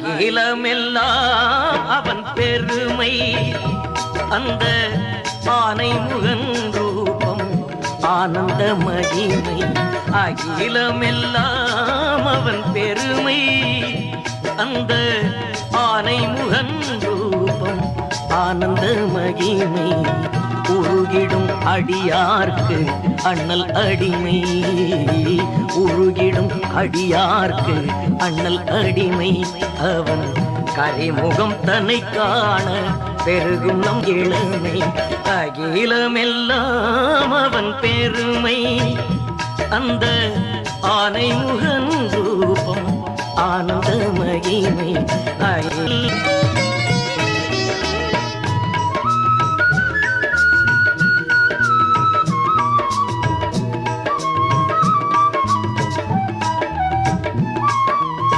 அகிலமெல்லாம் அவன் பெருமை. அந்த ஆனை முகன் ரூபம் ஆனந்த மகிமை. அகிலமெல்லாம் அவன் பெருமை. அந்த ஆனை முகன் ரூபம் ஆனந்த மகிமை. உருகிடும் அடியார்க்கு அண்ணல் அடிமை. உருகிடும் அடியார்க்கு அண்ணல் அடிமை அவன். கரிமுகம் தன்னை காண பெருகும் நம் இளமை. அகிலமெல்லாம் அவன் பெருமை. அந்த ஆனை முகன் ரூபம் ஆனந்த மகிமை. அகில்